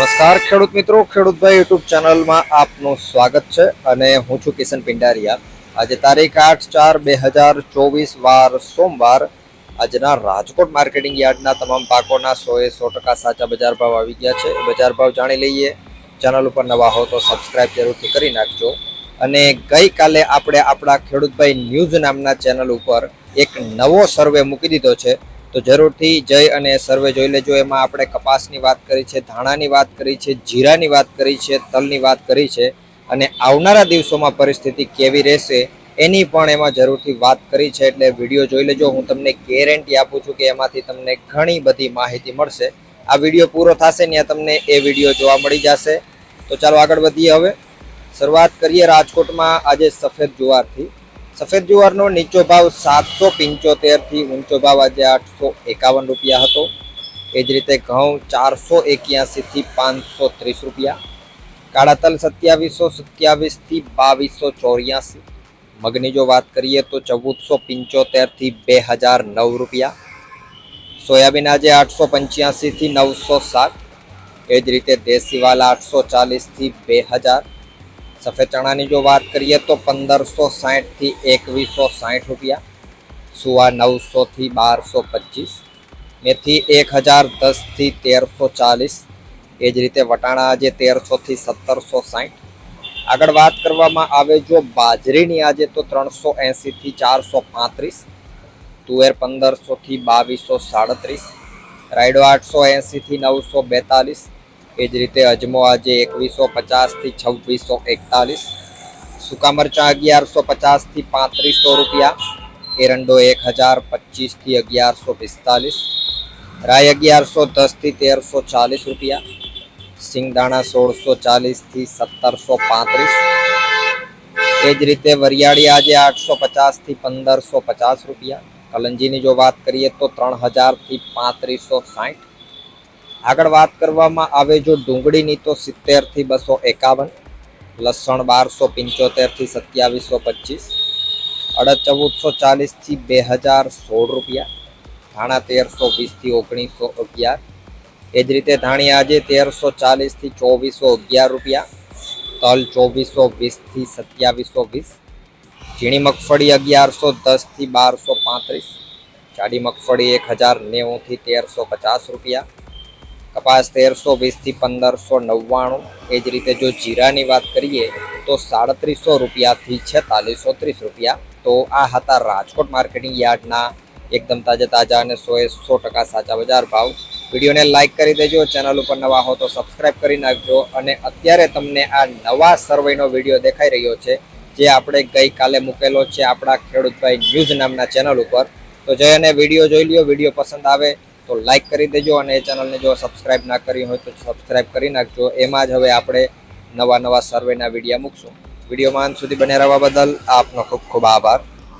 નમસ્કાર, ખેડૂત મિત્રો. ખેડૂતભાઈ યુટ્યુબ ચેનલમાં આપનું સ્વાગત છે અને હું છું કિશન પિંડારિયા. આજે તારીખ આઠ ચાર બે હજાર ચોવીસ, વાર સોમવાર. આજના રાજકોટ માર્કેટિંગ યાર્ડના તમામ પાકોના સો એ સો ટકા સાચા બજાર ભાવ આવી ગયા છે. બજાર ભાવ જાણી લઈએ. ચેનલ ઉપર નવા હો તો સબસ્ક્રાઈબ જરૂરથી કરી નાખજો. અને ગઈકાલે આપણે આપણા ખેડૂતભાઈ ન્યૂઝ નામના ચેનલ ઉપર એક નવો સર્વે મૂકી દીધો છે. તો જરૂરથી જઈ અને સર્વે જોઈ લેજો. એમાં આપણે કપાસની વાત કરી છે, ધાણાની વાત કરી છે, જીરાની વાત કરી છે, તલની વાત કરી છે અને આવનારા દિવસોમાં પરિસ્થિતિ કેવી રહેશે એની પણ એમાં જરૂરથી વાત કરી છે. એટલે વીડિયો જોઈ લેજો. હું તમને ગેરંટી આપું છું કે એમાંથી તમને ઘણી બધી માહિતી મળશે. આ વીડિયો પૂરો થશે ત્યાં તમને એ વીડિયો જોવા મળી જશે. તો ચાલો આગળ વધીએ હવે. શરૂઆત કરીએ રાજકોટમાં આજે સફેદ જુવારથી. સફેદ જુવારનો નીચો ભાવ સાતસો પંચોતેરથી ઊંચો ભાવ આજે આઠસો એકાવન રૂપિયા હતો. એ જ રીતે ઘઉં ચારસો એક્યાસીથી પાંચસો ત્રીસ રૂપિયા, કાળા તલ સત્યાવીસો સત્યાવીસથી બાવીસો ચોર્યાસી મગની જો વાત કરીએ તો ચૌદસો પંચોતેરથી બે હજાર નવ રૂપિયા, સોયાબીન આજે આઠસો પંચ્યાસીથી નવસો સાત, એ જ રીતે દેશીવાલા આઠસો ચાલીસથી બે હજાર સફેદ ચણાની જો વાત કરીએ તો પંદરસો સાહીઠથી એકવીસો સાહીઠ રૂપિયા. સુવા નવસોથી બારસો પચીસ. મેથી એક હજાર દસથી તેરસો ચાલીસ. એ જ રીતે વટાણા આજે તેરસોથી સત્તરસો સાહીઠ. આગળ વાત કરવામાં આવે જો બાજરીની આજે તો ત્રણસો એંસીથી ચારસો પાંત્રીસ. તુવેર પંદરસોથી બાવીસો સાડત્રીસ. રાયડો આઠસો એંસીથી નવસો બેતાલીસ. એ જ રીતે અજમો આજે એકવીસો પચાસથી છવ્વીસો એકતાલીસ. સૂકા મરચાં અગિયારસો પચાસથી પાંત્રીસો રૂપિયા. એરંડો એક હજાર પચીસથી અગિયારસો પિસ્તાલીસ. રાય અગિયારસો દસથી તેરસો ચાલીસ રૂપિયા. સિંગદાણા સોળસો ચાલીસથી સત્તરસો પાંત્રીસ. એ જ રીતે વરિયાળી આજે આઠસો પચાસથી પંદરસો પચાસ રૂપિયા. કલંજીની જો વાત કરીએ તો ત્રણ હજારથી પાંત્રીસો સાઠ. આગળ વાત કરવામાં આવે જો ડુંગળીની તો સિત્તેરથી બસો એકાવન, લસણ બારસો પંચોતેરથી સત્યાવીસો પચીસ અડદ ચૌદસો ચાલીસથી બે હજાર સોળ રૂપિયા, ધાણા તેરસો વીસથી ઓગણીસો અગિયાર. એ જ રીતે ધાણી આજે તેરસો ચાલીસથી ચોવીસો અગિયાર રૂપિયા, તલ ચોવીસો વીસથી સત્યાવીસો વીસ, ઝીણી મગફળી અગિયારસો દસથી બારસો પાંત્રીસ, જાડી મગફળી એક હજાર નેવુંથી તેરસો પચાસ રૂપિયા કપાસ તેરસો વીસથી પંદરસો નવ્વાણું. એ જ રીતે જો જીરાની વાત કરીએ, તો સાડત્રીસો રૂપિયાથી છેતાલીસો ત્રીસ રૂપિયા. તો આ હતા રાજકોટ માર્કેટિંગ યાર્ડના એકદમ તાજા તાજા અને સો એ સો ટકા સાચા બજાર ભાવ. વિડીયોને લાઇક કરી દેજો, ચેનલ ઉપર નવા હો તો સબસ્ક્રાઇબ કરી નાખજો. અને અત્યારે તમને આ નવા સર્વેનો વીડિયો દેખાઈ રહ્યો છે, જે આપણે ગઈકાલે મૂકેલો છે આપણા ખેડૂતભાઈ ન્યૂઝ નામના ચેનલ ઉપર. તો જઈ અને વીડિયો જોઈ લ્યો, વીડિયો પસંદ આવે તો લાઈક કરી દેજો અને એ ચેનલને જો સબસ્ક્રાઇબ ના કરી હોય તો સબસ્ક્રાઇબ કરી નાખજો. એમાં જ હવે આપણે નવા નવા સર્વેના વિડીયા મૂકશું. વિડીયોમાં અંત સુધી બને રહેવા બદલ આપનો ખૂબ ખૂબ આભાર.